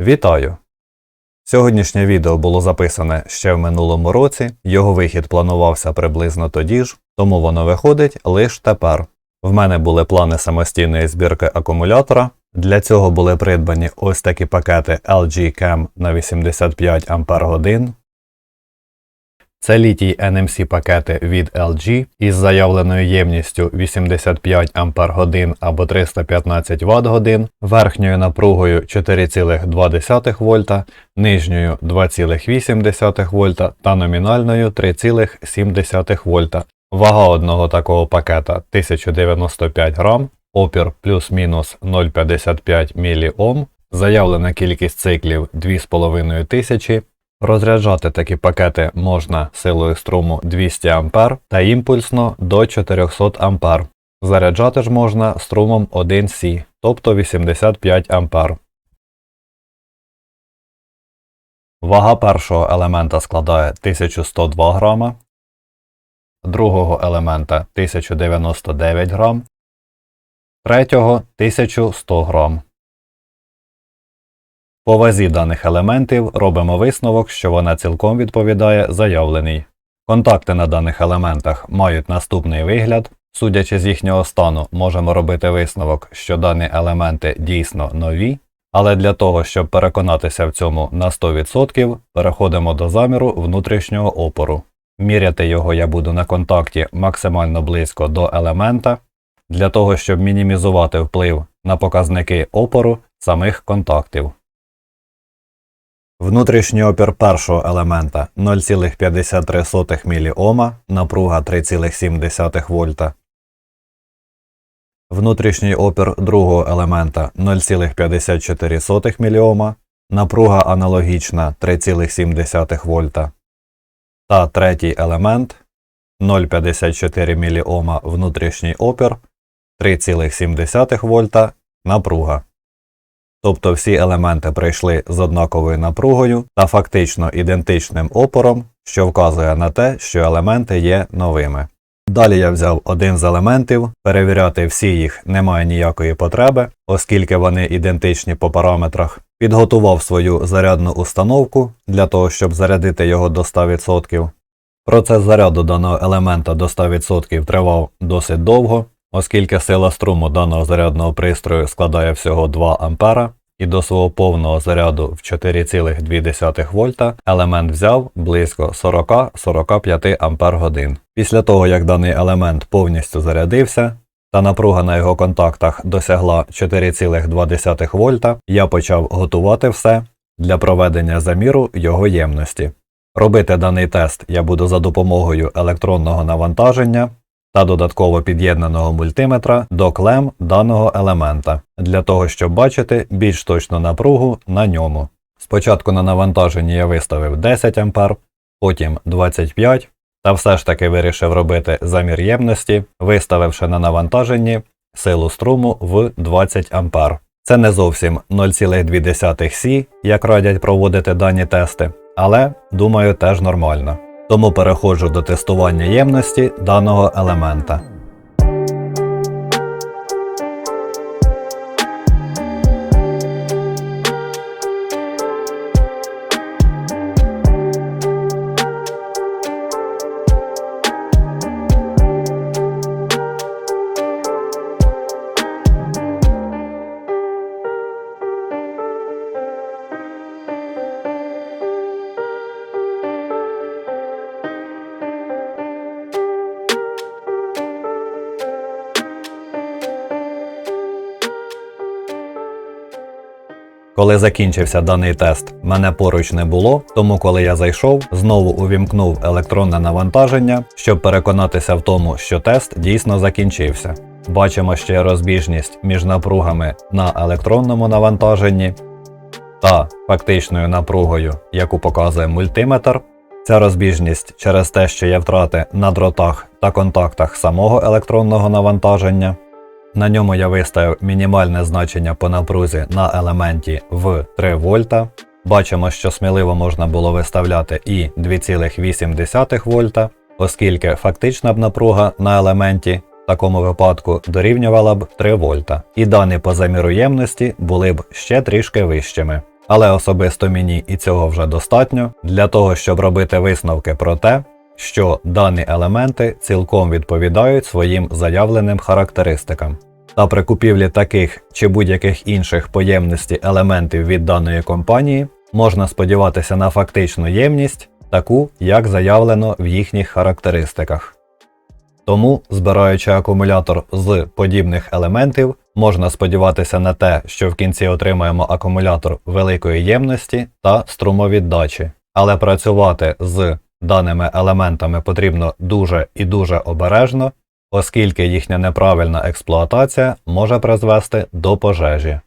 Вітаю! Сьогоднішнє відео було записане ще в минулому році, його вихід планувався приблизно тоді ж, тому воно виходить лише тепер. В мене були плани самостійної збірки акумулятора. Для цього були придбані ось такі пакети LG Chem на 85 Ах. Це літій NMC пакети від LG із заявленою ємністю 85 Ах або 315 Вт годин, верхньою напругою 4,2 вольта, нижньою 2,8 вольта та номінальною 3,7 вольта. Вага одного такого пакета 1095 грам, опір плюс-мінус 0,55 мОм, заявлена кількість циклів 2500, Розряджати такі пакети можна силою струму 200 А та імпульсно до 400 А. Заряджати ж можна струмом 1С, тобто 85 А. Вага першого елемента складає 1102 грама, другого елемента 1099 грам, третього 1100 грам. По вазі даних елементів робимо висновок, що вона цілком відповідає заявленій. Контакти на даних елементах мають наступний вигляд. Судячи з їхнього стану, можемо робити висновок, що дані елементи дійсно нові, але для того, щоб переконатися в цьому на 100%, переходимо до заміру внутрішнього опору. Міряти його я буду на контакті максимально близько до елемента, для того, щоб мінімізувати вплив на показники опору самих контактів. Внутрішній опір першого елемента 0,53 мОм, напруга 3,7 вольта. Внутрішній опір другого елемента 0,54 мОм, напруга аналогічна 3,7 вольта. Та третій елемент 0,54 мОм внутрішній опір 3,7 вольта, напруга. Тобто всі елементи прийшли з однаковою напругою та фактично ідентичним опором, що вказує на те, що елементи є новими. Далі я взяв один з елементів, перевіряти всі їх немає ніякої потреби, оскільки вони ідентичні по параметрах. Підготував свою зарядну установку для того, щоб зарядити його до 100%. Процес заряду даного елемента до 100% тривав досить довго, оскільки сила струму даного зарядного пристрою складає всього 2 А, і до свого повного заряду в 4,2 вольта елемент взяв близько 40-45 Ах. Після того, як даний елемент повністю зарядився, та напруга на його контактах досягла 4,2 вольта, я почав готувати все для проведення заміру його ємності. Робити даний тест я буду за допомогою електронного навантаження та додатково під'єднаного мультиметра до клем даного елемента, для того, щоб бачити більш точну напругу на ньому. Спочатку на навантаженні я виставив 10 А, потім 25 та все ж таки вирішив робити замір ємності, виставивши на навантаженні силу струму в 20 А. Це не зовсім 0,2 Сі, як радять проводити дані тести, але думаю теж нормально. Тому переходжу до тестування ємності даного елемента. Коли закінчився даний тест, мене поруч не було, тому коли я зайшов, знову увімкнув електронне навантаження, щоб переконатися в тому, що тест дійсно закінчився. Бачимо ще розбіжність між напругами на електронному навантаженні та фактичною напругою, яку показує мультиметр. Ця розбіжність через те, що є втрати на дротах та контактах самого електронного навантаження. На ньому я виставив мінімальне значення по напрузі на елементі в 3 вольта. Бачимо, що сміливо можна було виставляти і 2,8 вольта, оскільки фактична б напруга на елементі в такому випадку дорівнювала б 3 вольта. І дані по заміру ємності були б ще трішки вищими. але особисто мені і цього вже достатньо для того, щоб робити висновки про те, що дані елементи цілком відповідають своїм заявленим характеристикам. Та при купівлі таких чи будь-яких інших по ємності елементів від даної компанії можна сподіватися на фактичну ємність, таку, як заявлено в їхніх характеристиках. Тому, збираючи акумулятор з подібних елементів, можна сподіватися на те, що в кінці отримаємо акумулятор великої ємності та струмовіддачі, але працювати з даними елементами потрібно дуже і дуже обережно, оскільки їхня неправильна експлуатація може призвести до пожежі.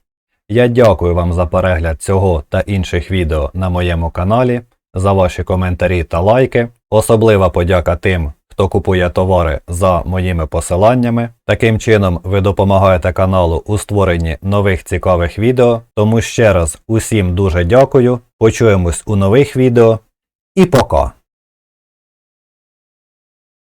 Я дякую вам за перегляд цього та інших відео на моєму каналі, за ваші коментарі та лайки. Особлива подяка тим, хто купує товари за моїми посиланнями. Таким чином, ви допомагаєте каналу у створенні нових цікавих відео. Тому ще раз усім дуже дякую. Почуємось у нових відео і пока!